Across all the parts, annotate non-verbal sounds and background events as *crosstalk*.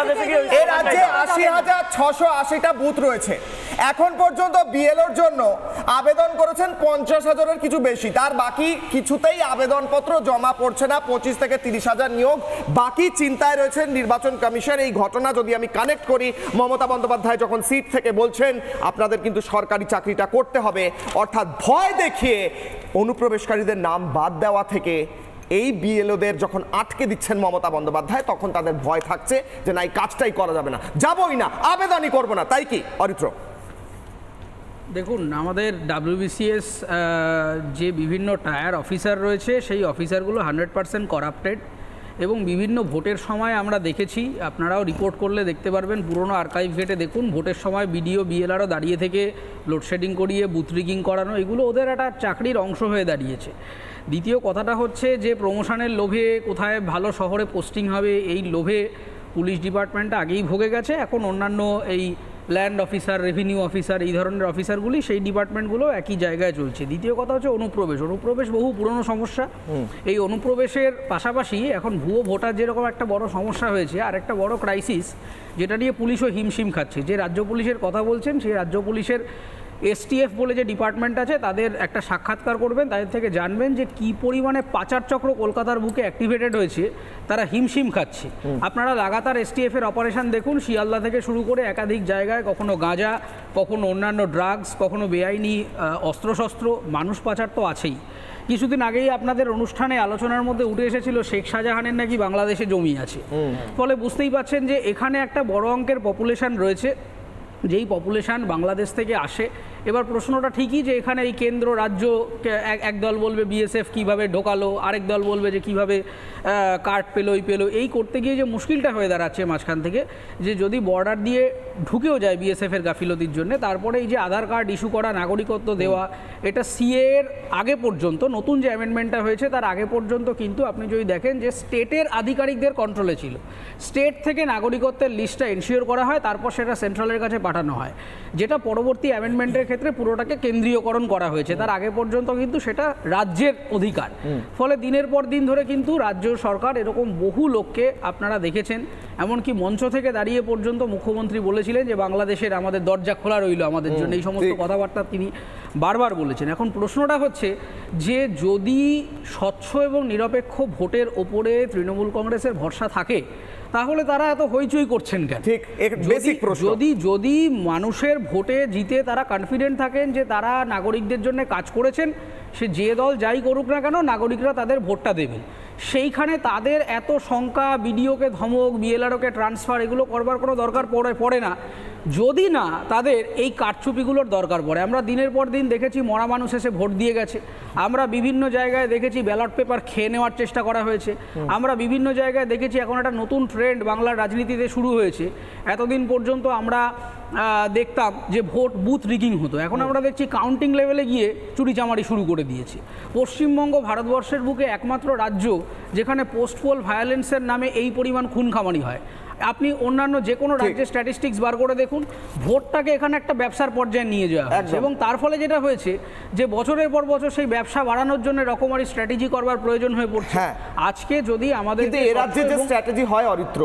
বাংলাদেশে কি রাজ্যে আশি হাজার ছশো আশিটা বুথ রয়েছে। এখন পর্যন্ত বিএলওর জন্য আবেদন করেছেন পঞ্চাশ হাজারের কিছু বেশি। তার বাকি কিছুতেই আবেদনপত্র জমা পড়ছে না পঁচিশ থেকে তিরিশ হাজার নিয়োগ। বাকি চিন্তায় রয়েছেন নির্বাচন কমিশন। এই ঘটনা যদি আমি কানেক্ট করি মমতা বন্দ্যোপাধ্যায় যখন সিট থেকে বলছেন আপনাদের কিন্তু সরকারি চাকরিটা করতে হবে। অর্থাৎ ভয় দেখিয়ে অনুপ্রবেশকারীদের নাম বাদ দেওয়া থেকে এই বিএলওদের যখন আটকে দিচ্ছেন মমতা বন্দ্যোপাধ্যায়, তখন তাদের ভয় থাকছে যে না, এই কাজটাই করা যাবে না। যাবই না, আবেদনই করব না, তাই কি? অরিত্র। দেখুন, আমাদের ডাব্লিউবিসিএস যে বিভিন্ন টায়ার অফিসার রয়েছে, সেই অফিসারগুলো হান্ড্রেড পার্সেন্ট করাপ্টেড এবং বিভিন্ন ভোটের সময় আমরা দেখেছি, আপনারাও রিপোর্ট করলে দেখতে পারবেন, পুরনো আর্কাইভ ঘেটে দেখুন, ভোটের সময় বিডিও বিএলআরও দাঁড়িয়ে থেকে লোডশেডিং করিয়ে বুথ রিগিং করানো, এগুলো ওদের একটা চাকরির অংশ হয়ে দাঁড়িয়েছে। দ্বিতীয় কথাটা হচ্ছে যে প্রমোশনের লোভে কোথায় ভালো শহরে পোস্টিং হবে এই লোভে পুলিশ ডিপার্টমেন্টটা আগেই ভোগে গেছে। এখন অন্যান্য এই ল্যান্ড অফিসার রেভিনিউ অফিসার এই ধরনের অফিসারগুলি সেই ডিপার্টমেন্টগুলো একই জায়গায় চলছে। দ্বিতীয় কথা হচ্ছে অনুপ্রবেশ। অনুপ্রবেশ বহু পুরনো সমস্যা। এই অনুপ্রবেশের পাশাপাশি এখন ভুয়ো ভোটার যেরকম একটা বড় সমস্যা হয়েছে আর একটা বড় ক্রাইসিস যেটা নিয়ে পুলিশও হিমশিম খাচ্ছে। যে রাজ্য পুলিশের কথা বলছেন সেই রাজ্য পুলিশের এসটিএফ বলে যে ডিপার্টমেন্ট আছে তাদের একটা সাক্ষাৎকার করবেন তাদের থেকে জানবেন যে কি পরিমাণে পাচার চক্র কলকাতার বুকে অ্যাক্টিভেটেড হয়েছে তারা হিমশিম খাচ্ছে। আপনারা লাগাতার এসটিএফ এর অপারেশন দেখুন শিয়ালদা থেকে শুরু করে একাধিক জায়গায় কখনো গাঁজা কখনো অন্যান্য ড্রাগস কখনো বেআইনি অস্ত্রশস্ত্র মানুষ পাচার তো আছেই। কিছুদিন আগেই আপনাদের অনুষ্ঠানে আলোচনার মধ্যে উঠে এসেছিল শেখ শাহজাহানের নাকি বাংলাদেশে জমি আছে। ফলে বুঝতেই পারছেন যে এখানে একটা বড় অঙ্কের পপুলেশন রয়েছে। যেই পপুলেশান বাংলাদেশ থেকে আসে এবার প্রশ্নটা ঠিকই যে এখানে এই কেন্দ্র, রাজ্য এক- দল বলবে বিএসএফ কীভাবে ঢোকালো, আরেক দল বলবে যে কীভাবে কার্ড পেল এই পেল, এই করতে গিয়ে যে মুশকিলটা হয়ে দাঁড়াচ্ছে মাঝখান থেকে, যে যদি বর্ডার দিয়ে ঢুকেও যায় বিএসএফের গাফিলতির জন্য, তারপরে এই যে আধার কার্ড ইস্যু করা, নাগরিকত্ব দেওয়া, এটা সিএ এর আগে পর্যন্ত, নতুন যে অ্যামেন্ডমেন্টটা হয়েছে, তার আগে পর্যন্ত কিন্তু আপনি যদি দেখেন যে স্টেটের আধিকারিকদের কন্ট্রোলে ছিল। স্টেট থেকে নাগরিকত্বের লিস্টটা এনশিওর করা হয়, তারপর সেটা সেন্ট্রালের কাছে পাঠানো হয়। যেটা পরবর্তী অ্যামেন্ডমেন্টের ক্ষেত্রে পুরোটাকে কেন্দ্রীয়করণ করা হয়েছে। তার আগে পর্যন্ত কিন্তু সেটা রাজ্যের অধিকার। ফলে দিনের পর দিন ধরে কিন্তু রাজ্য সরকার এরকম বহু লোককে আপনারা দেখেছেন এমনকি মঞ্চ থেকে দাঁড়িয়ে পর্যন্ত মুখ্যমন্ত্রী বলেছিলেন যে বাংলাদেশের আমাদের দরজা খোলা রইল আমাদের জন্য। এই সমস্ত কথাবার্তা তিনি বারবার বলেছেন। এখন প্রশ্নটা হচ্ছে যে যদি স্বচ্ছ এবং নিরপেক্ষ ভোটের ওপরে তৃণমূল কংগ্রেসের ভরসা থাকে তাহলে তারা এত হইচই করছেন কেন? ঠিক, যদি- প্রশ্ন। যদি যদি মানুষের ভোটে জিতে তারা কনফিডেন্ট থাকেন যে তারা নাগরিকদের জন্য কাজ করেছেন সে যে দল যাই করুক না কেন নাগরিকরা তাদের ভোটটা দেবেন। সেইখানে তাদের এত শঙ্কা বিডিওকে ধমক বিএলআরওকে ট্রান্সফার এগুলো করবার কোনো দরকার পড়ে পড়ে না। যদি না তাদের এই কারচুপিগুলোর দরকার পড়ে। আমরা দিনের পর দিন দেখেছি মরা মানুষ এসে ভোট দিয়ে গেছে। আমরা বিভিন্ন জায়গায় দেখেছি ব্যালট পেপার খেয়ে নেওয়ার চেষ্টা করা হয়েছে। আমরা বিভিন্ন জায়গায় দেখেছি এখন একটা নতুন ট্রেন্ড বাংলার রাজনীতিতে শুরু হয়েছে। এতদিন পর্যন্ত আমরা দেখতাম যে ভোট বুথ রিগিং হতো। এখন আমরা দেখছি কাউন্টিং লেভেলে গিয়ে চুরিচামারি শুরু করে দিয়েছে। পশ্চিমবঙ্গ ভারতবর্ষের বুকে একমাত্র রাজ্য যেখানে পোস্টপোল ভায়োলেন্সের নামে এই পরিমাণ খুন খামারি হয়। আপনি অন্যান্য যে কোনো রাজ্যের স্ট্যাটিস্টিক্স বার করে দেখুন ভোটটাকে এখানে একটা ব্যবসার পর্যায়ে নিয়ে যাওয়া হয়েছে। এবং তার ফলে যেটা হয়েছে যে বছরের পর বছর সেই ব্যবসা বাড়ানোর জন্য রকমারি স্ট্র্যাটেজি করবার প্রয়োজন হয়ে পড়ছে। হ্যাঁ। আজকে যদি আমাদের এ রাজ্যে যে স্ট্র্যাটেজি হয় অরিত্র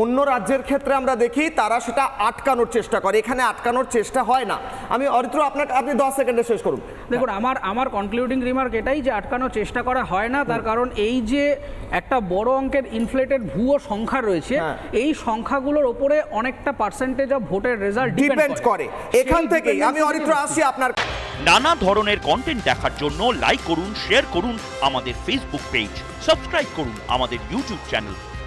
অন্য রাজ্যের ক্ষেত্রে আমরা দেখি তারা সেটা আটকানোর চেষ্টা করে। এখানে আটকানোর চেষ্টা হয় না। আমি অরিত্র আপনাকে আপনি দশ সেকেন্ডে শেষ করুন। দেখুন আমার আমার কনক্লুডিং রিমার্ক এটাই যে আটকানোর চেষ্টা করা হয় না। তার কারণ এই যে একটা বড় অঙ্কের ইনফ্লেটেড ভুয়ো সংখ্যা রয়েছে হ্যাঁ। এই সংখ্যাগুলোর ওপরে অনেকটা পার্সেন্টেজ অফ ভোটের রেজাল্ট ডিপেন্ড করে। এখান থেকেই আমি অরিত্র আসি আপনার *laughs* নানা ধরনের কন্টেন্ট দেখার জন্য লাইক করুন শেয়ার করুন আমাদের ফেসবুক পেজ সাবস্ক্রাইব করুন আমাদের ইউটিউব চ্যানেল